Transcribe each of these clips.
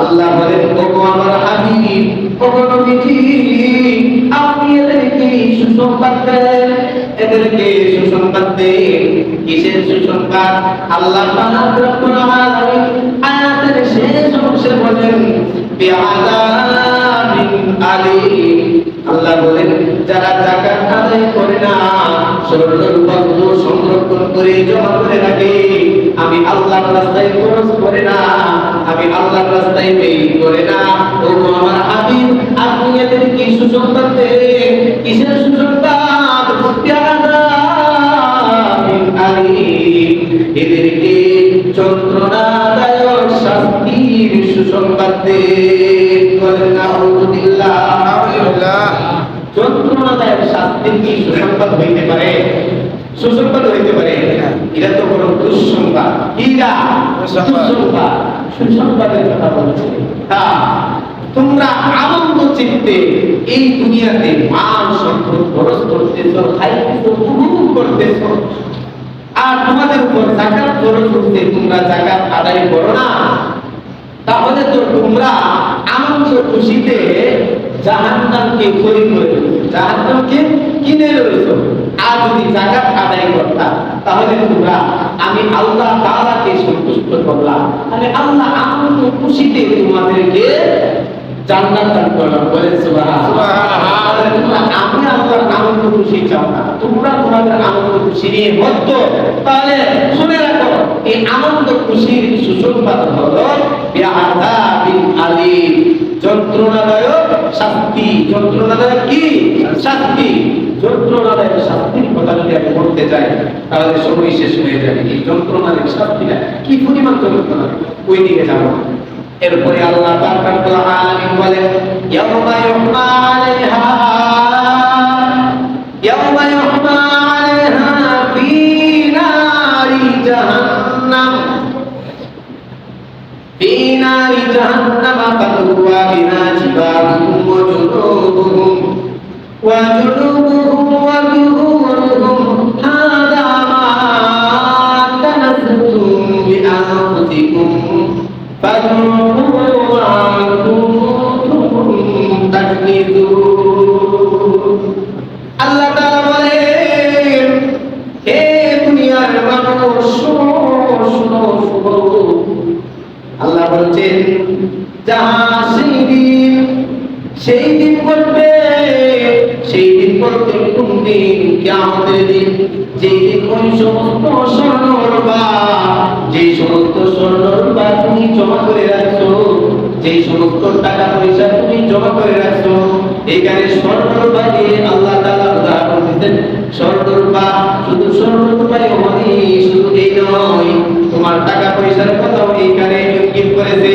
আল্লাহ বলেন, ওগো আমার হাবিব, ওগো নবীজি, আপনি এদেরকে সুসংবাদ দেন? এদেরকে সুসংবাদ দেন? কিসের সুসংবাদ? আল্লাহ পাক রব্বুল আলামিন আয়াতের শেষ অংশে বলেন, বিআযাবিন আলীম। আল্লাহ বলেন, যারা জাকাত আদায় করে না বাক্য সংরক্ষণ করে জমা করে রাখে। আমি আল্লাহর রাস্তায় খরচ করে না আমি আল্লাহর রাস্তায় ব্যয় করে না। ও আমার হাবিব আপনি এদের কি সুসংবাদ দেন কিসের সুসংবাদ এদেরকে যন্ত্রণাদায়ক শাস্তির সুসংবাদ দেন বলেন আলহামদুলিল্লাহ। যন্ত্রণাদায়ক শাস্তির কি সুসংবাদ হইতে পারে? সুসংবাদ হইতে পারে। এটা তো কোনো দুঃসংবাদ। কিরা দুঃসংবাদ। দুঃসংবাদ। সুসংবাদের কথা বলছে। তা তোমরা আনন্দ চিত্তে এই দুনিয়াতে মান সম্পদ খরচ করতেছ খাইতেছ উপভোগ করতেছ। আর তোমাদের উপর জাকাত খরচ করতে তোমরা জাকাত আদায় করো না। তাহলে তো তোমরা আনন্দ খুশিতে জাহান্নামকে খরিদ করে জাহান্নামকে কিনে রয়েছো আর যদি জাকাত আদায় করতা তাহলে তোমরা আমি আল্লাহ তাআলাকে সন্তুষ্ট করলাম। আমি আল্লাহ আনন্দ খুশিতে তোমাদেরকে জান্নাত দান করলাম। বলেন সুবহানাল্লাহ। আমি আল্লাহর আনন্দ খুশি চাও না। তোমরা তোমাদের আনন্দ খুশি নিয়ে মত্ত তাহলে শুনে রাখো এই আনন্দ খুশির সুসংবাদ হলো বিআযাবিন আলীম যন্ত্রণাদায়ক শাস্তি। যন্ত্রণাদায়ক কি? শাস্তি। যন্ত্রণাদায়ক শাস্তির কথা যদি আমি বলতে যাই তাহলে সময় শেষ হয়ে যাবে। এই যন্ত্রণাদায়ক শাস্তিটা কি পরিমাণ যন্ত্রণা ওই দিকে যাব। এরপরে আল্লাহ তার আলামিন বলেন, ইয়াউমা ইউহমা আলাইহা بما جباههم وجنوبهم وجنوبهم وظهورهم هذا ما كنتم بأنفسكم فاذوقوا ما كنتم تكذبون দিন কিয়ামতের দিন, যেই দিন সমস্ত স্বর্ণরূপা যে সমস্ত স্বর্ণরূপা তুমি জমা করে রাখছো যে সমস্ত টাকা পয়সা তুমি জমা করে রাখছো, এখানে স্বর্ণরূপা দিয়ে আল্লাহ তাআলা উদাহরণ দিতেন স্বর্ণরূপা শুধু স্বর্ণরূপাই হয়নি শুধু এই নয়, তোমার টাকা পয়সার কথাও এখানে ইঙ্গিত করেছে,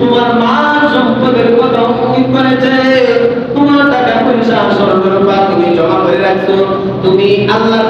তোমার মান সম্পদের কথাও ইঙ্গিত করেছে, তোমার টাকা পয়সা জমা করে রাখছো। তুমি আল্লাহ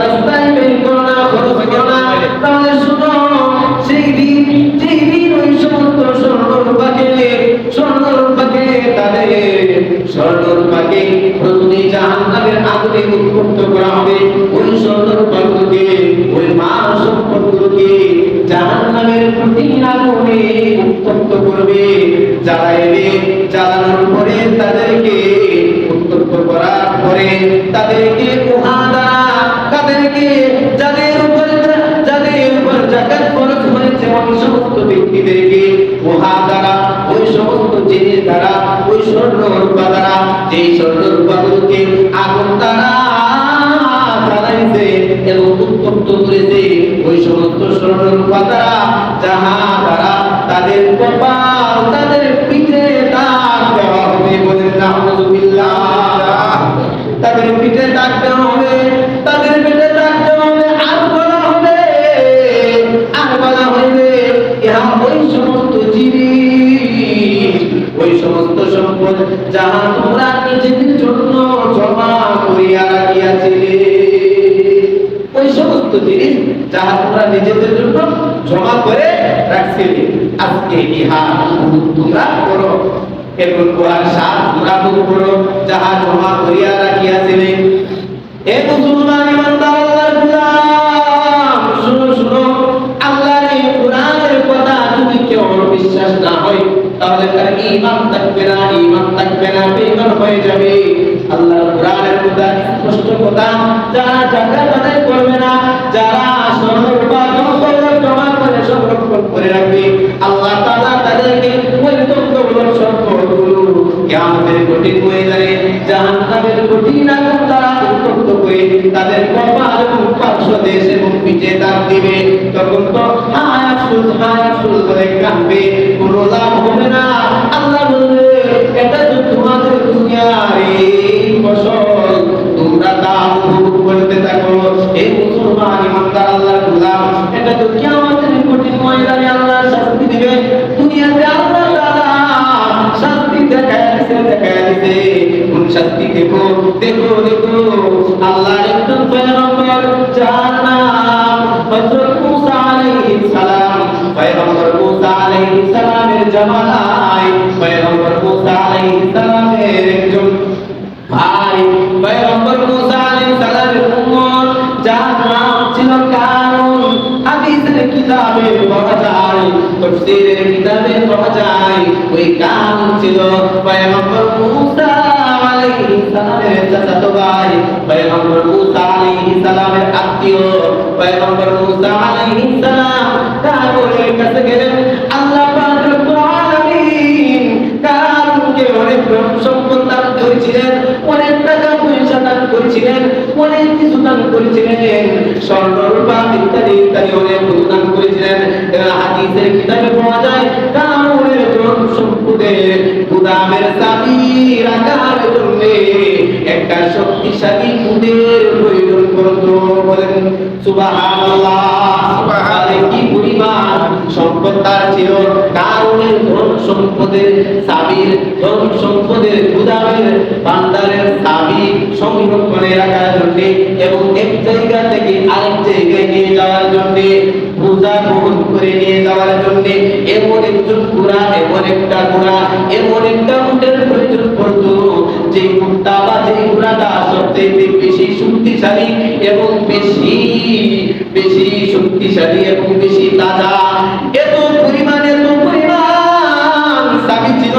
দ্বারা ওই স্বর্ণ রূপা দ্বারা যেই স্বর্ণ রূপাগুলোকে আগুন দ্বারা জ্বালাইছে এবং উত্তপ্ত করেছে, ওই সমস্ত স্বর্ণরূপা তারা, যাহা তারা তাদের কপাল, তাদের পিঠে দাগ দেওয়া হবে নাউযুবিল্লাহ তাদের পিঠে দাগ দেওয়া হবে জিনিস যাহা তোমরা নিজেদের জন্য জমা করে আজকে ইহা তোমরা করো। উহার সাত করো, যাহা জমা করিয়া রাখিয়াছিলে। এ মুসলমান ইমানদার আল্লাহর গোলাম। শুনো শুনো, আল্লাহর এই কোরআনের কথা কেউ বিশ্বাস না হয়, তাহলে তার ঈমান থাকবে না, ঈমান থাকবে না, বেঈমান হয়ে যাবে। আল্লাহর কোরআনের কথা, স্পষ্ট কথা, যারা জাকাত আদায় করবে না সংরক্ষণ করে রাখবে। আল্লাহ তাআলা তাদেরকে ওই তত্ত্বগুলোর সম্পদগুলো কিয়ামতের কঠিন ময়দানে, জাহান্নামের কঠিন আগুন দ্বারা উত্তপ্ত করে তাদের কপাল এবং পার্শ্ব দেশ এবং পিঠে দাগ দিবে। তখন তো হায় আফসোস হায় আফসোস করে কাঁদবে। কোনো লাভ হবে না। আল্লাহ বলবে, এটা তো তোমাদের দুনিয়ার এই ফসল। তোমরা তা উপভোগ করতে থাকো। এই দেখায় দিছে কোন শাস্তি দেখো দেখো দেখো। আল্লাহ একজন পয়গম্বর, যার নাম হযরত মুসা আলাইহিস সালাম। পয়গম্বর মুসা আলাইহিস সালামের জামানায় পয়গম্বর মুসা আলাইহিস সালামের একজন ভাই। পয়গম্বর মুসা আলাইহিস সালামের উম্মত, যার নাম ছিল কারুন হাদিসের কিতাবে পাওয়া যায়, তাফসীরের কিতাবে পাওয়া যায়, ওই কারুন ছিল পয়গম্বর মুসা আলাইহিস সালামের চাচাতো ভাই পয়গম্বর মুসা আলাইহিস সালামের আত্মীয়, পয়গম্বর মুসা আলাইহিস সালাম কারুনের কাছে গেলেন, আল্লাহ পাক রব্বুল আলামিন কারুনকে অনেক সম্পদ দান করেছিলেন, অনেক টাকা পয়সা দান করেছিলেন, অনেক কিছু দান করেছিলেন, স্বর্ণ, রূপা ইত্যাদি ইত্যাদি অনেক দান করেছিলেন। হাদিসের কিতাবে পাওয়া যায় একটা শক্তিশালী কুদের প্রয়োজন করতো বলেন কি পরিমাণ সম্পদ? তার ছিল কারণের ধন সম্পদের সাবির ধন সম্পদের গুদামের ভান্ডারের সাবি সংরক্ষণে রাখার জন্য এবং এক জায়গা থেকে আরেক জায়গায় নিয়ে যাওয়ার জন্য বোঝা বহন করে নিয়ে যাওয়ার জন্য এমন একজন ঘোড়া এমন একটা ঘোড়া এমন একটা উটের প্রয়োজন পড়তো। যে উটটা বা যে ঘোড়াটা সবচেয়ে বেশি শক্তিশালী এবং বেশি বেশি শক্তিশালী এবং বেশি তাজা, এত পরিমাণ এত পরিমাণ সাবি ছিল।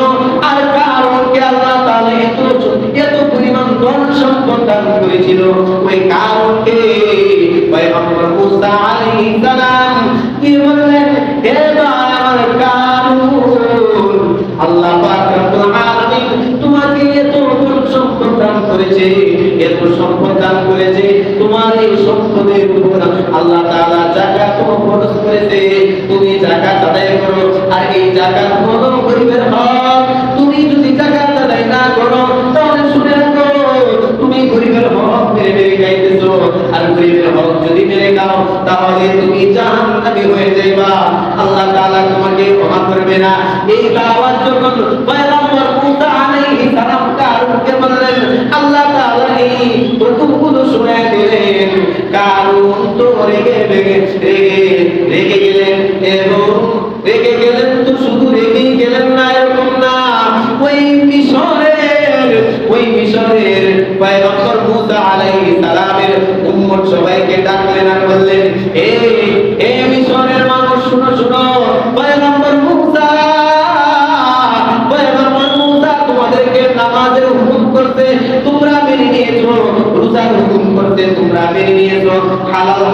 আর কারণকে আল্লাহ তাআলা এত এত পরিমাণ ধন সম্পদ দান করেছিল? ওই কারণকে মুসা এই সম্পদের উপর আল্লাহ তাআলা যাকাত ফরজ করেছে, তুমি যাকাত আদায় করো। আর এই যাকাত হলো গরিবের হক তুমি যদি যাকাত আদায় না করো, তাহলে শুনে রাখো, তুমি গরিবের হক মেরে মেরে গাইতেছো আর গরিবের হক যদি মেরে গাও তাহলে তুমি জাহান্নামী হয়ে যাইবা। আল্লাহ তাআলা তোমাকে ক্ষমা করবে না। এই দাওয়াত যখন পয়গম্বর মুসা আলাইহিস সালাম কারুনকে বললেন, আল্লাহ তাআলা এই শুনে দিলেন কারুন তো রেগে রেগে রেগে রেগে গেলেন এবং রেগে গেলেন তো শুধু রেগেই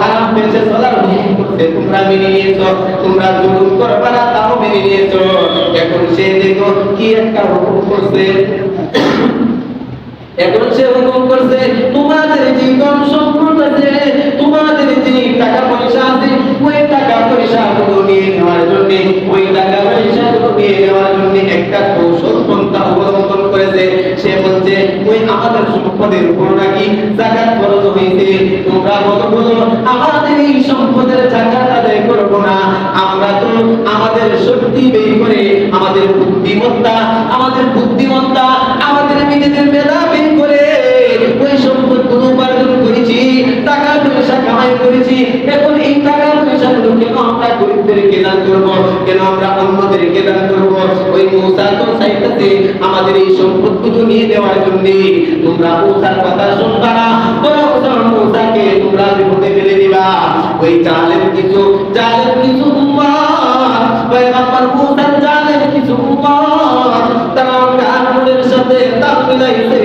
হারাম হয়েছে, চলার হুকুম তোমরা মেনে নিয়েছো, তোমরা জুলুম করবে না, তাও মেনে নিয়েছো। এখন সে দেখো কি একটা হুকুম করছে। এখন সে হুকুম করছে, তোমাদের যে ধন আছে, তোমাদের যে টাকা পয়সা আছে, ওই টাকা পয়সা গুলো নিয়ে নেওয়ার জন্য, ওই টাকা পয়সা গুলো নিয়ে নেওয়ার জন্য একটা কৌশল করেছে সে বলছে, ওই আমাদের সম্পদের উপর নাকি জাকাত ফরজ হইছে তোমরা বলো বলো, আমাদের এই সম্পদের জাকাত আদায় করব না। আমরা তো আমাদের শক্তি বের করে আমাদের বুদ্ধিমত্তা দান করব? কেন আমরা অন্যদেরকে দান করব? ওই মৌসা তো চাইতেছে আমাদের এই সম্পদগুলো নিয়ে দেওয়ার জন্য। তোমরা মৌসার কথা শুনবা না। বরং মৌসাকে তোমরা বিপদে ফেলে দিবা। ওই জালেম কিছু জালেম কিছু জালেম কিছু তারা কানুনের সাথে তাল মিলাইছে।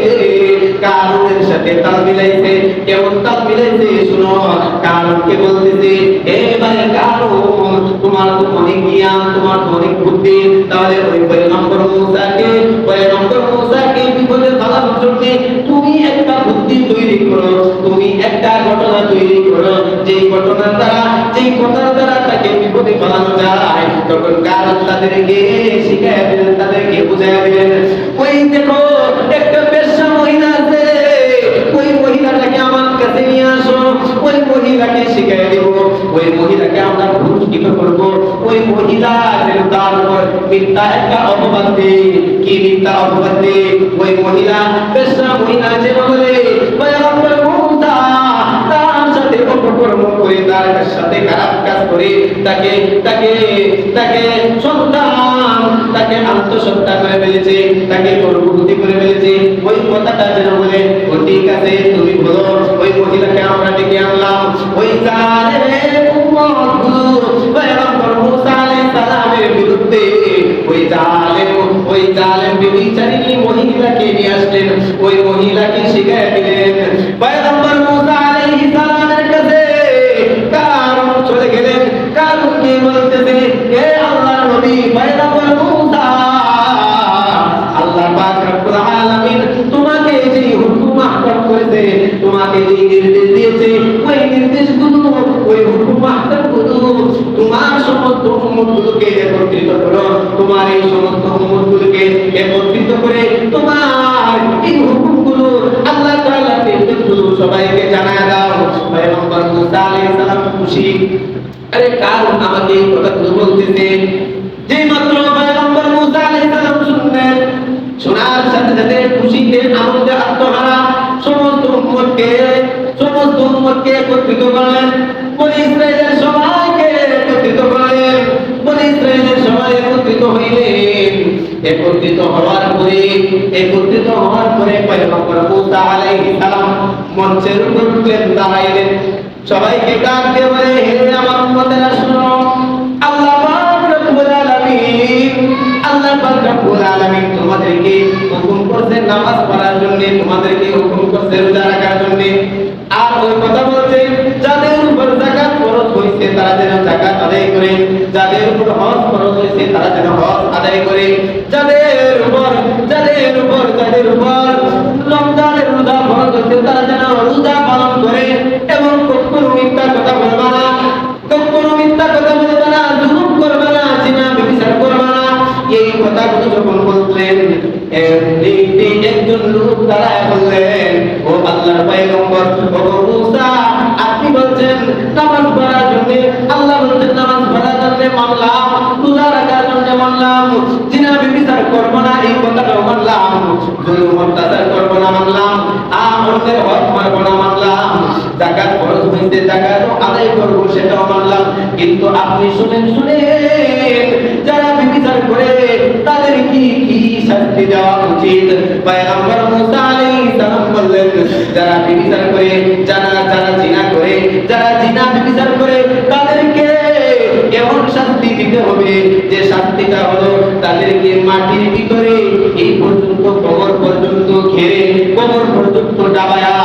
কারণের সাথে তাল মিলাইছে। কেমন তাল মিলাইছে? শুনো কারণকে বলতেছে এবারে কারণ তোমার তো অনেক জ্ঞান, তোমার তো অনেক বুদ্ধি, তাহলে ওই পয়গম্বর মুসাকে পয়গম্বর মুসাকে বিপদে ফেলানোর জন্য তুমি একটা বুদ্ধি তৈরি করো, তুমি একটা ঘটনা তৈরি করো। যেই ঘটনার দ্বারা, যেই ঘটনার দ্বারা তাকে বিপদে ফেলানো যায় তখন কারণ তাদেরকে শিখাই তাদেরকে বুঝাই ওই দেখো, একটা পেশা মহিলা আছে ওই মহিলাটাকে আমার কাছে নিয়ে আসো। ওই মহিলাকে শিখাই দেব। ওই মহিলাকে আমরা পুরস্কৃত করব। ওই মহিলা তার উপর মিথ্যা একটা অপবাদ কি মিথ্যা অপবাদ দেয়? ওই মহিলা পেশা মহিলা যে বলে তাকে তাকে তাকে সন্তান, তাকে আত্মসত্তা করে ফেলেছে, তাকে করে ফেলেছে। ওই কথাটা যেন বলে দিলেন পয়গম্বর মুসা আলাইহিস সালামের কাছে কারণ চলে গেলেন। কারণ কি বলতেছে? হে আল্লাহর নবী, পয়গম্বর মুসা, আল্লাহ পাক রব্বুল আলামিন তোমাকে যে হুকুম আহকাম করেছে, তোমাকে যে নির্দেশ দিয়েছে, ওই নির্দেশগুলো, ওই হুকুম আহকামগুলো তোমার সমস্ত উম্মতগুলোকে একত্রিত করো। তোমার এই সমস্ত উম্মতগুলোকে একত্রিত সবাইকে জানায় দাও পয়গম্বর মুসা আলাইহিস সালাম, খুশি। আরে কাল আমাকে এই কথাগুলো বলতেছে? যে মাত্র পয়গম্বর মুসা আলাইহিস সালাম শুনলেন শোনার সাথে সাথে খুশিতে আনন্দে আত্মহারা সমস্ত উম্মতকে সমস্ত উম্মতকে একত্রিত করলেন বনি ইসরায়েলের একত্রিত হওয়ার পরে, একত্রিত হওয়ার পরে পয়গম্বর মুসা আলাইহিস সালাম মঞ্চের উপর উঠলেন, দাঁড়াইলেন। সবাইকে ডাক দিয়ে বলে, হে আমার উম্মতেরা, শুনো। আল্লাহ পাক রব্বুল আলামিন, আল্লাহ পাক রব্বুল আলামিন তোমাদেরকে করছে, নামাজ পড়ার জন্য, তোমাদেরকে হুকুম করছে রোজা রাখার জন্য। আর ওই কথা বলছে, যাদের উপর জাকাত ফরজ হইছে তারা যেন জাকাত আদায় করে। যাদের উপর হজ ফরজ হইছে তারা যেন হজ আদায় করে। যাদের উপর যাদের উপর, যাদের আর হক মারব না মানলাম, জাকাত খরচ হইতে জাকাত আদায় করব সেটাও মানলাম। কিন্তু আপনি শুনেন শুনেন, যারা বিবিচার করে, তাদের কি কি শাস্তি দেওয়া উচিত? পয়গম্বর মুসা আলাইহিস সালাম বললেন, যারা বিবিচার করে, যারা যারা জিনা করে, যারা জিনা বিবিচার করে, তাদেরকে এমন শাস্তি দিতে হবে, যে শাস্তিটা হলো তাদেরকে মাটির ভিতরে এই পর্যন্ত ঘেরে কবর পর্যন্ত ডাবায়া,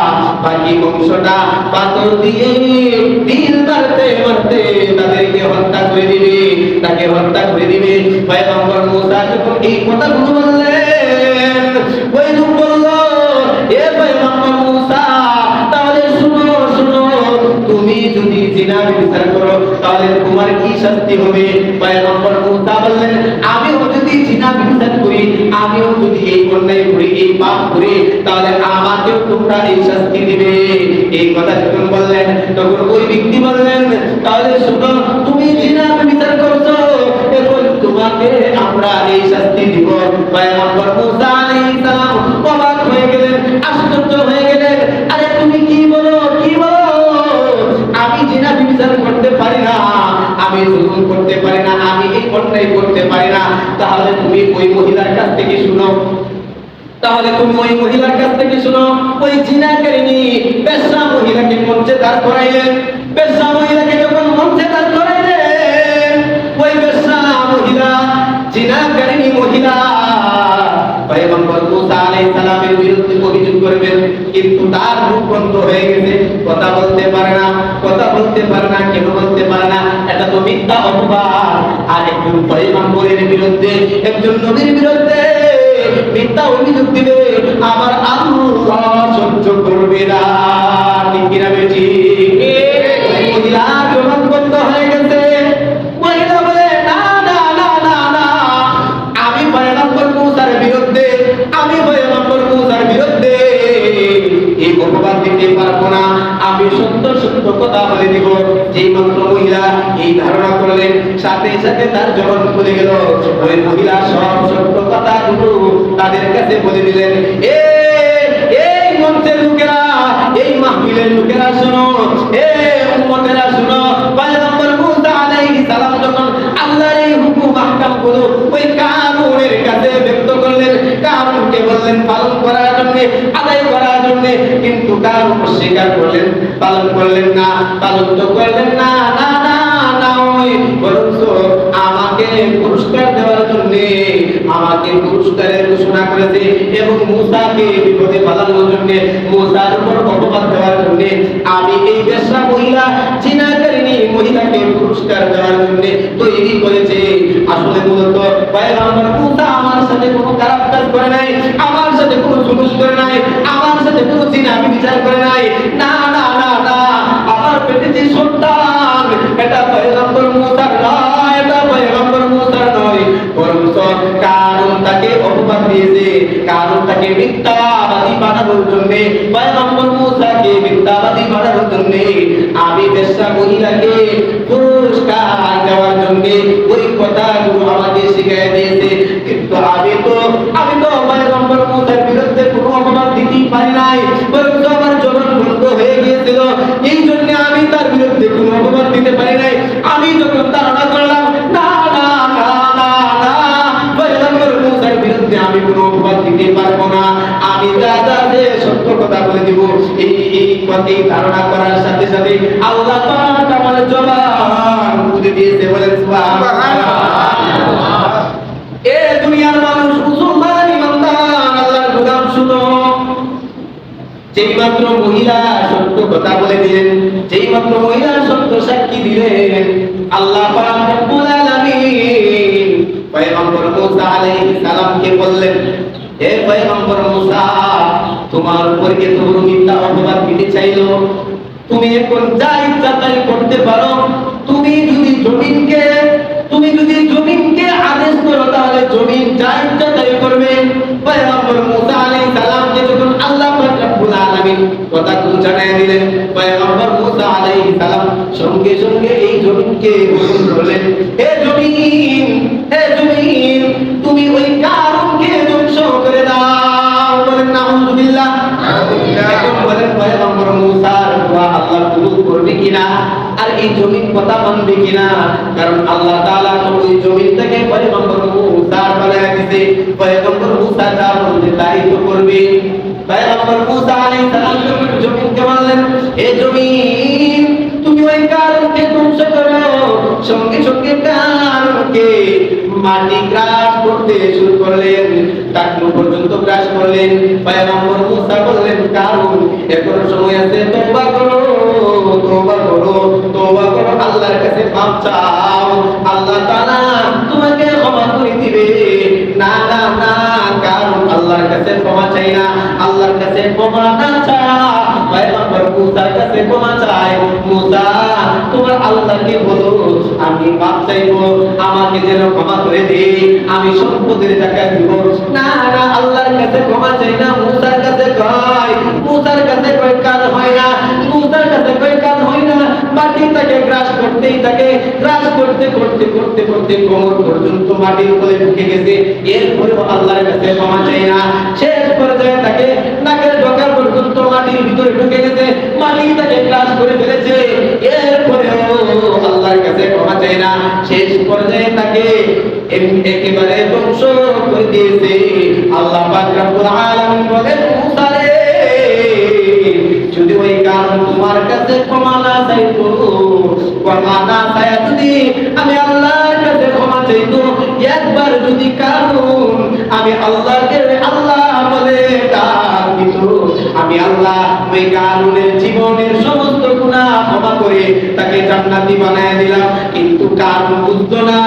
বাকি বংশটা পাথর দিয়ে দিল মারতে মারতে তাদেরকে হত্যা করে দিবে। তাকে হত্যা করে দিবে। পয়গম্বর মুসা যখন এই কথাগুলো বললেন ওই লোক বলল, এ পয়গম্বর মুসা, তাহলে শুনো শুনো, তুমি যদি জিনা বিচার করো, তাহলে তোমার কি শাস্তি হবে? পয়গম্বর মুসা বললেন তাহলে আমাকেও তোমরা এই শাস্তি দিবে। এই কথা যখন বললেন, তখন ওই ব্যক্তি বললেন, তাহলে শুনো, তুমি জিনা বিচার করছ। এখন তোমাকে আমরা এই শাস্তি দিব। পয়গম্বর মুসা আলাইহিস অবাক হয়ে গেলেন, আশ্চর্য হয়ে গেলেন, আরে তুমি কি বলো কি বলো? আমি জিনা বিচার করতে পারি না, আমি জুলুম করতে পারি না, আমি এই অন্যায় করতে পারি না। তাহলে তুমি ওই মহিলার কাছ থেকে শুনো। তাহলে তুমি ওই মহিলার কাছ থেকে শুনো, ওই জিনাকারিনী বেশ্যা মহিলাকে মঞ্চে দাঁড় করাইলেন। বেশ্যা মহিলাকে যখন মঞ্চে দাঁড় করাইলেন, ওই বেশ্যা মহিলা জিনাকারিনী মহিলা। পয়গম্বর মুসা আলাইহিস সালামের বিরুদ্ধে অভিযোগ করবেন, কিন্তু তার মুখ বন্ধ হয়ে গেছে। কথা বলতে পারে না, কথা বলতে পারে না, কেন বলতে পারে না, এটা তো মিথ্যা অপবাদ। আর একজন পয়গম্বরের বিরুদ্ধে, একজন নবীর বিরুদ্ধে মিথ্যা অভিযোগ দিবে আমার আল্লাহ সহ্য করবে না। ঠিক কিনা বন্ধ হয়ে গেছে। কথা বলে দিব। যেই মাত্র মহিলা এই ধারণা করলেন, সাথে সাথে তার জবান খুলে গেল। ওই মহিলা সব সত্য কথাগুলো তাদের কাছে বলে দিলেন, এ এই মঞ্চের লোকেরা, এই মাহফিলের লোকেরা শোনো, এ উম্মতেরা শোনো। পয়গম্বর মুসা আলাইহিস সালাম যখন আল্লাহর এই হুকুম আহকামগুলো ওই করলেন বললেন পালন করার জন্য, আদায় করার জন্য, কিন্তু কানুন অস্বীকার করলেন, পালন করলেন না, পালন তো করলেন না না না না ওই বরঞ্চ আমাকে পুরস্কার দেওয়ার জন্য, আমাকে পুরস্কারের ঘোষণা করেছে এবং মুসাকে বিপদে পালানোর জন্য, মুসার উপর অপবাদ দেওয়ার জন্য, আমি এই বেশ্যা মহিলা জিনাকারিনী মহিলাকে পুরস্কার দেওয়ার জন্য তৈরি করেছে। আসলে মূলত, পয়গম্বর মুসা আমার সাথে কোনো খারাপ কাজ করে নাই জুলুম করে নাই, আমার সাথে কোনো জিনা বিচার করে নাই। না না না না, আমার পেটে যে সন্তান, এটা পয়গম্বর মুসার নয়, এটা পয়গম্বর মুসার নয়। বরঞ্চ কারণ তাকে অপবাদ দিয়েছে, কারণ তাকে মিথ্যাবাদী বানানোর জন্য, পয়গম্বর মুসাকে মিথ্যাবাদী বানানোর জন্য আমি বেশ্যা মহিলাকে এই ধারণা করার সাথে সাথে আল্লাহ পাক আমার জবান খুলে দিয়েছে, বলেন সুবহানাল্লাহ। এ দুনিয়ার মানুষ মুসলমান, ইমানদার, আল্লাহর শুনো। যেই মাত্র মহিলা সত্য কথা বলে দিলেন যেই মাত্র মহিলা সত্য সাক্ষী দিলেন, আল্লাহ পাক রব্বুল আলামিন পয়গম্বর মুসা আলাইহিস সালামকে বললেন, হে পয়গম্বর মুসা তোমার উপর এত বড় মিথ্যা অপবাদ দিতে চাইলো, তুমি এখন যা ইচ্ছা তাই করতে পারো। তুমি যদি জমিনকে, তুমি যদি জমিনকে আদেশ করো, তাহলে জমিন যা ইচ্ছা তাই করবে। পয়গম্বর মুসা আলাইহিস সালামকে যখন আল্লাহ পাক রব্বুল আলামিন কথাগুলো জানিয়ে দিলেন, পয়গম্বর মুসা আলাইহিস সালাম সঙ্গে সঙ্গে এই জমিনকে হুকুম করলেন। কিনা? আর এই জমিন কথা মানবে কিনা? কারণ আল্লাহ তাআলা তো ওই জমিনটাকে পয়গম্বর মুসার বানায় দিতে পয়গম্বর মুসা যা বলবে তাই তো করবে। পয়গম্বর মুসা আলাইহিস সালাম জমিনকে বললেন এ জমিন, তুমি ওই কারণকে ধ্বংস করো। সঙ্গে সঙ্গে কারণকে মাটি গ্রাস করতে শুরু করলেন টাকলু পর্যন্ত গ্রাস করলেন। পয়গম্বর মুসা বললেন, কারণ এখন সময় আছে তওবা করো। তওবা করো তওবা করো, আল্লাহর কাছে মাপ চাও। আল্লাহ তাআলা তোমাকে ক্ষমা করে দিবে। না না না, কারণ আল্লাহর কাছে ক্ষমা চাই না। আল্লাহর কাছে ক্ষমা না চা পয়গম্বর মুসার কাছে ক্ষমা চায় মুসা, তোমার আল্লাহকে বলো, আমি মাপ চাইব, আমাকে যেন ক্ষমা করে দে, আমি সম্পদের টাকা দিব। না না, আল্লাহর কাছে ক্ষমা চাই না, মুসার কাছে কয়, মুসার কাছে কয় কাজ হয় না, মুসার কাছে কয় মাটি তাকে গ্রাস করতেই থাকে। গ্রাস করতে করতে করতে করতে কোমর পর্যন্ত মাটির উপরে ঢুকে গেছে। এরপরেও আল্লাহর কাছে ক্ষমা চাই না। শেষ পর্যায়ে তাকে নাকের ডোকা পর্যন্ত মাটির ভিতরে ঢুকে গেছে। মাটি তাকে গ্রাস করে ফেলেছে। এরপরেও আল্লাহর কাছে ক্ষমা চাই না। শেষ পর্যায়ে তাকে একেবারে ধ্বংস করে দিয়েছে। আল্লাহ পাক রব্বুল আলামিন বলেন, মুসা যদি ওই কারণ তোমার কাছে ক্ষমা না চাইতো, ক্ষমা না চাইয়া যদি আমি আল্লাহর কাছে ক্ষমা চাইতো, একবার যদি কারণ আমি আল্লাহকে আল্লাহ বলে আমি আল্লাহ ওই কারণের জীবনের সমস্ত গুনাহ ক্ষমা করে তাকে জান্নাতি বানায় দিলাম। কিন্তু কারণ বুঝতো না।